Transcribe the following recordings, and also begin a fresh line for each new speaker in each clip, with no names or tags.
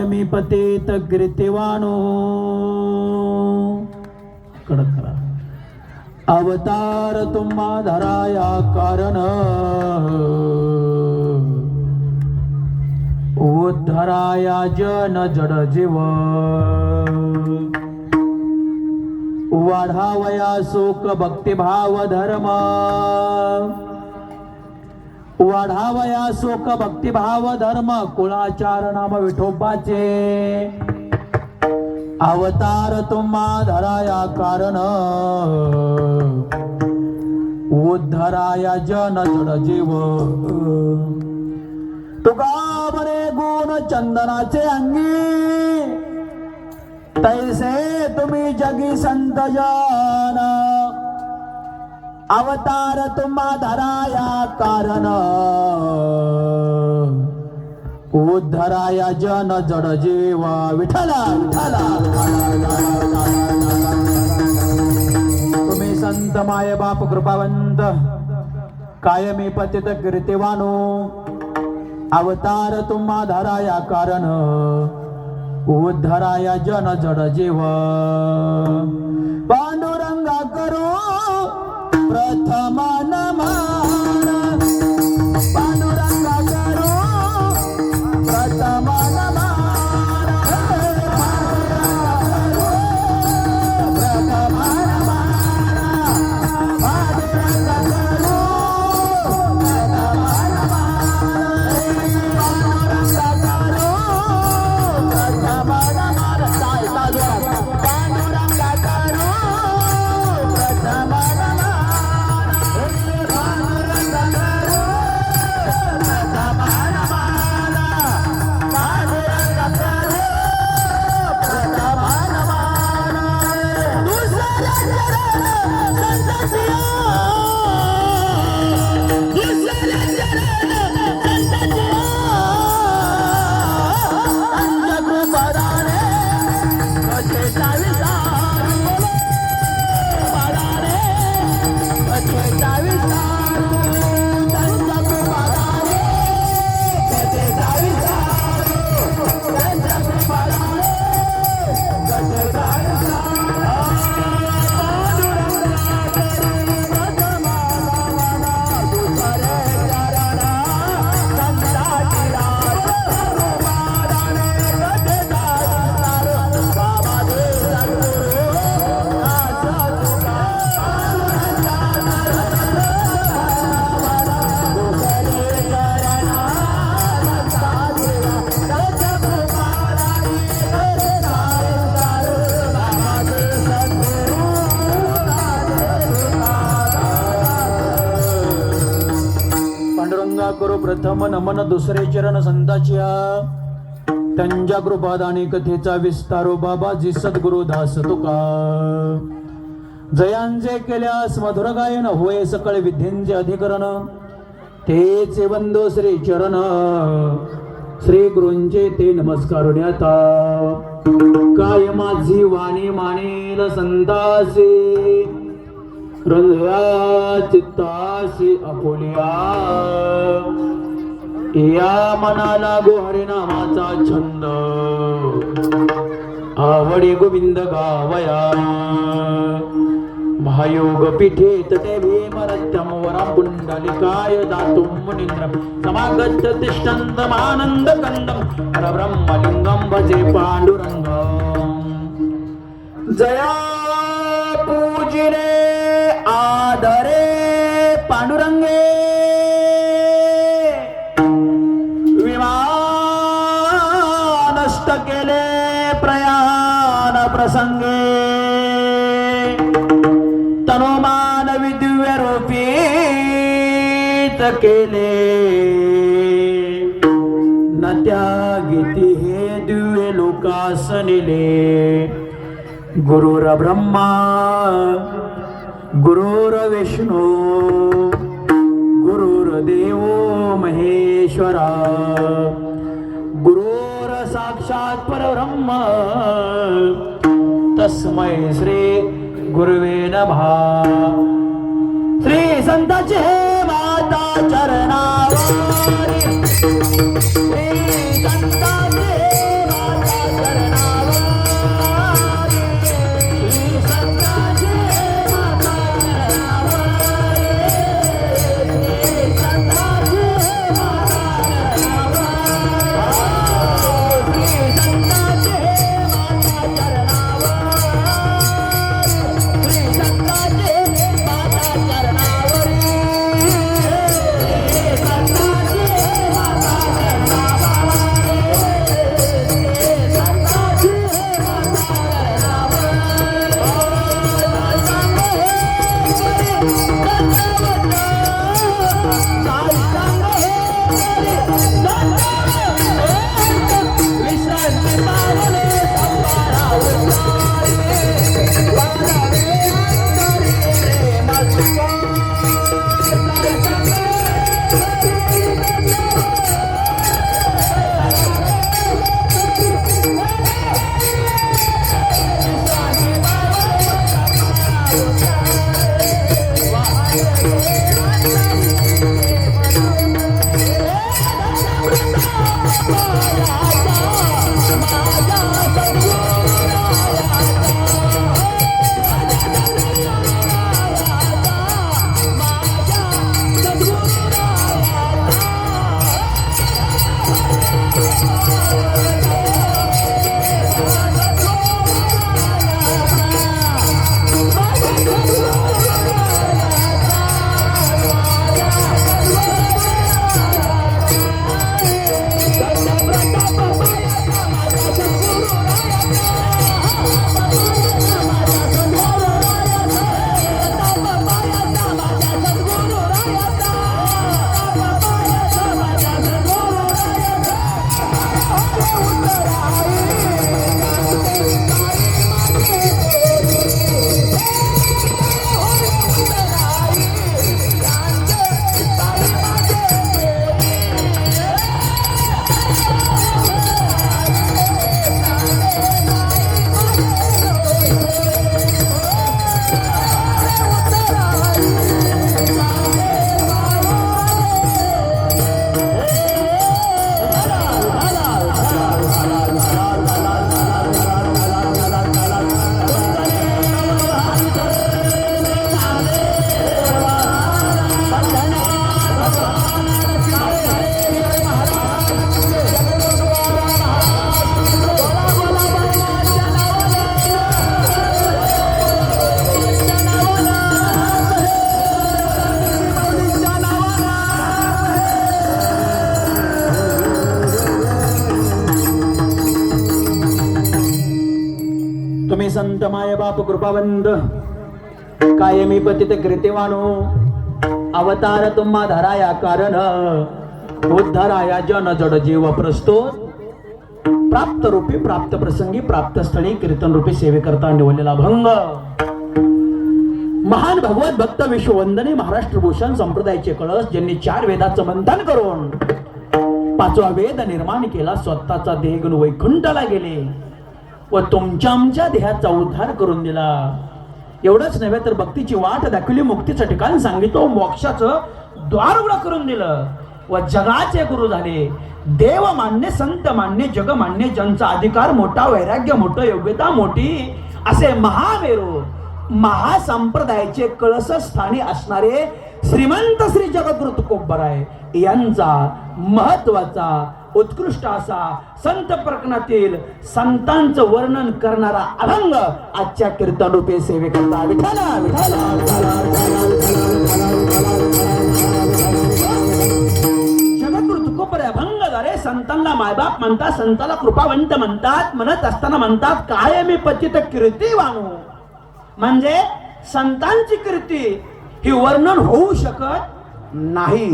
मी पतेत कृत्यवानो कडक करा. अवतार तुम्हा धराया कारण। उद्धराया जन जड जीव। वाढावया शोक भक्तिभाव धर्म। वाढावया शोक भक्तिभाव धर्म कुळाचार नाम विठोबाचे. अवतार तुम्हा धराया कारण. उद्धराया जन जड जीव. तुका बरे गुण चंदनाचे अंगी. तैसे तुम्ही जगी संत जाना. अवतार तुम्हा धराया कारण. उद्धराया जन जड जीवा विठला विठला तुम्ही संत माय बाप कृपावंत कायमी पतित कीर्तिवानो. अवतार तुम्हा धराया कारण. उद्धराया जन जड जीव. पांडुरंगा करू प्रथम नमन पांडुरंगा प्रथम नमन दुसरे चरण संताच्या. त्यांच्या कृपादानी कथेचा विस्तारो हो बाबाजी सद्गुरु दास तुका. जयांचे केल्यास मधुर गायन होय सकळ विधींचे अधिकरण. तेचे वंदो श्री चरण. श्री गुरूंचे ते नमस्कार न्याता काय माझी वाणी मानेल संतासे हृदया चित्ताशी अपुलिया. या मनाला गो हरिनामाचा छंद. आवडे गोविंद गावया. महायोग पीठे तटे भीमरत्यम वरम पुंडलिकाय दातुम मुनींद्र समागत तिष्ठन्तमानंद कंदम. परब्रह्मलिंगम भजे पाण्डुरङ्गम् जया पूजिरे धरे पांडुरंगे। विमानष्ट केले प्रयाण प्रसंगे। तनुमान दिव्य रूपीत केले। न त्यागिती हे दिव्य लोकासनिले। गुरुर ब्रह्मा गुरुर विष्णू गुरुर्देव महेश्वरा गुरुर साक्षात परब्रह्म तस्मै श्री गुरुवे नभा श्री संताचे माता चरणावारी श्री संताचे तुम्ही संत माय बाप कृपावंत. कायमी पतित कृत्यवानो अवतार तुम्हा धराया कारण उद्धराया जन जड जीव प्रस्तुत. प्राप्त रूपी प्राप्त प्रसंगी प्राप्त स्थळी कीर्तन रूपी सेवेकरता निवडलेला भंग. महान भगवत भक्त विश्ववंदने महाराष्ट्र भूषण संप्रदायाचे कळस ज्यांनी चार वेदाचं मंथन करून पाचवा वेद निर्माण केला स्वतःचा देह घेऊन वैकुंठाला गेले. व तुमच्या आमच्या देहाचा उद्धार करून दिला. एवढंच नव्हे तर भक्तीची वाट दाखवली मुक्तीचं ठिकाण सांगितलं मोक्षाचं द्वार उघडं करून दिलं. व जगाचे गुरु झाले. देव मान्य संत मान्य जग मान्य ज्यांचा अधिकार मोठा वैराग्य मोठं योग्यता मोठी असे महावेरू महासंप्रदायाचे कळसस्थानी असणारे श्रीमंत श्री जगद्गुरु आहे यांचा महत्त्वाचा उत्कृष्ट असा संत प्रकरणातील संतांचं वर्णन करणारा अभंग आजच्या कीर्तन रूपे सेवेकरता विठाला विठाला अभंग संतांना मायबाप म्हणतात संताला कृपावंत म्हणतात म्हणत असताना म्हणतात काय मी पतित कीर्ती वाणू. म्हणजे संतांची कीर्ती ही वर्णन होऊ शकत नाही.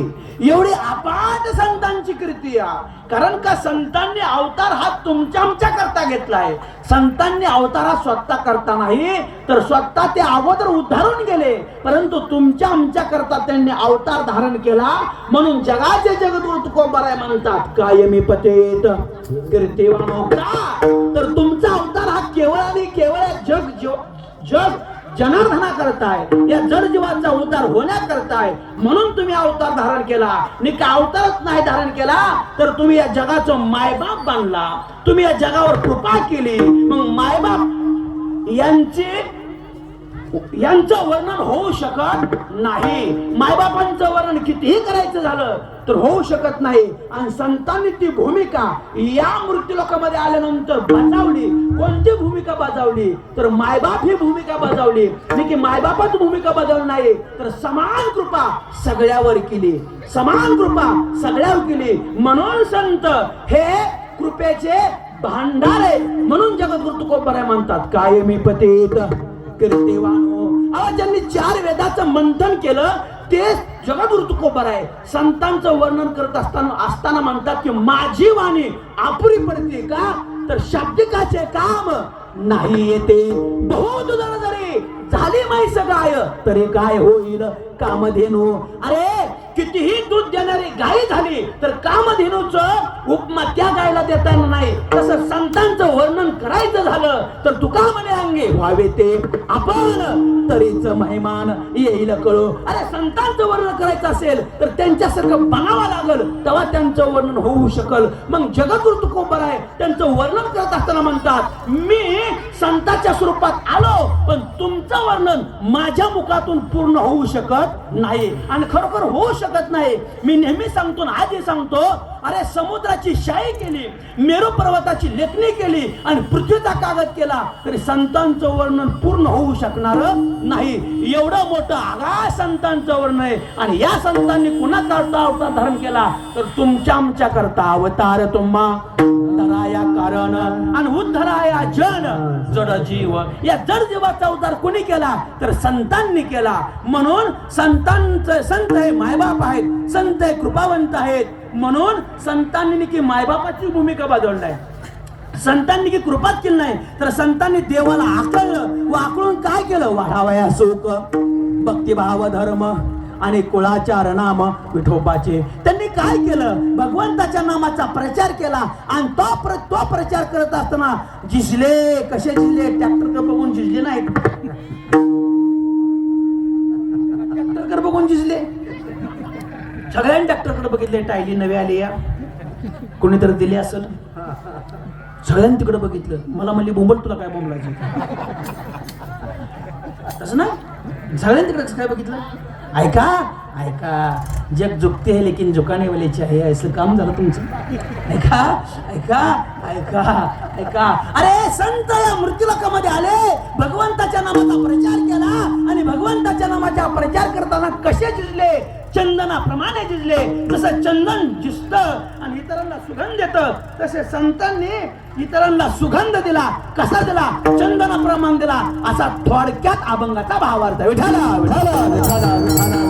एवढी अपाट संतांची कृती आहे. कारण का संतांनी अवतार हा तुमच्या आमच्या करता घेतलाय. संतांनी अवतार हा स्वतः करता नाही तर स्वतः ते अगोदर उद्धारून गेले. परंतु तुमच्या आमच्या करता त्यांनी अवतार धारण केला. म्हणून जगाचे जगद कोंबर आहे म्हणतात. कायमी पतेत. कीर्तिवानो का तर तुमचा अवतार हा केवळ आणि केवळ जग जग जनार्दना करताय या जडजीवांचा उद्धार होण्याकरताय. म्हणून तुम्ही अवतार धारण केला. आणि का अवतारच नाही धारण केला तर तुम्ही या जगाचं मायबाप बांधला तुम्ही या जगावर कृपा केली. मग मायबाप यांचे यांचं वर्णन होऊ शकत नाही. मायबापांचं वर्णन कितीही करायचं झालं तर होऊ शकत नाही. आणि संतांनी ती भूमिका या मृत्यू लोकांमध्ये आल्यानंतर बजावली. कोणती भूमिका बजावली? तर मायबाप ही भूमिका बजावली. आणि की मायबापाच भूमिका बजावली नाही तर समान कृपा सगळ्यावर केली. समान कृपा सगळ्यावर केली. म्हणून संत हे कृपेचे भांडार आहे म्हणून जगद्गुरु तुकोबराय म्हणतात कायमी पतेत. कीर्तिवानो हो. ज्यांनी चार वेदाचं मंथन केलं तेच जगद्गुरु तुकोबर आहे. संतांचं वर्णन करत असताना असताना म्हणतात की माझी वाणी आपुरी पडते का? तर शाब्दिकाचे काम नाही येते. बहुत जण जरी झाली सगळं आय तरी काय होईल? कामधेनू. अरे कितीही दूध देणारी गाय झाली तर कामधेनूच उपमा त्या गायला देता येणार नाही. तसं संतांचं वर्णन करायचं झालं तर तुका म्हणे अंगे व्हावे ते आपण तरीच महिमान येईल कळू. अरे संतांचं वर्णन करायचं असेल तर त्यांच्यासारखं बनावं लागल. तेव्हा त्यांचं वर्णन होऊ शकल. मग जगद्गुरु तुकोबर आहे त्यांचं वर्णन करत असताना म्हणतात मी संताच्या स्वरूपात आलो पण तुमचं वर्णन माझ्या मुखातून पूर्ण होऊ शकत नाही. आणि खरोखर होऊ शकत नाही. मी नेहमी सांगतो ना आधी सांगतो अरे समुद्राची शाई केली मेरू पर्वताची लेखणी केली आणि पृथ्वीचा कागद केला तरी संतांचं वर्णन पूर्ण होऊ शकणार नाही. एवढं मोठं आगा संतांचं वर्णन आहे. आणि या संतांनी कुणा करता अवतार धारण केला? तर तुमच्या आमच्या करता अवतार तुम्हा. धराया कारण आणि उद्धराया जन. जड जीव. या जड जीवाचा उद्धार कोणी केला? तर संतांनी केला. म्हणून संतांचं संत आहे मायबाप आहेत. संत आहे कृपावंत आहेत. म्हणून संतांनी की मायबापाची भूमिका आहे संतांनी की कृपाच केली नाही तर संतांनी देवाला आकळलं. व आकळून काय केलं? वाढावया सुख भक्तिभाव धर्म. आणि कुळाचार नाम विठोबाचे. त्यांनी काय केलं? भगवंताच्या नामाचा प्रचार केला आणि तो प्र तो प्रचार करत असताना झिजले कसे झिजले? ट्रॅक्टर बघून झिजले नाहीत. ट्रॅक्टर बघून झिजले. सगळ्यांनी ट्रॅक्टरकडे बघितले टायली नवी आली या. कोणीतरी दिली असेल? सगळ्यांनी तिकडे बघितलं. मला म्हणली बोंबल तुला काय बोंबलायची? तसं ना. सगळ्यांनी तिकडे काय बघितलं? ऐका. ऐका जग झुकते है लेकिन झुकाने वालेचे आहे असं काम झालं तुमचं. ऐका ऐका ऐका ऐका अरे संत या मृत्यूलोकामध्ये आले. भगवंताच्या नामाचा प्रचार केला आणि भगवंताच्या नामाचा प्रचार करताना कसे झिजले? चंदनाप्रमाणे झिजले. जसं चंदन झिजत आणि इतरांना सुगंध देत तसे संतांनी इतरांना सुगंध दिला. कसा दिला? चंदनाप्रमाणे दिला. असा थोडक्यात अभंगाचा भावार्थ. विठाला
विठाला विठाला विठाला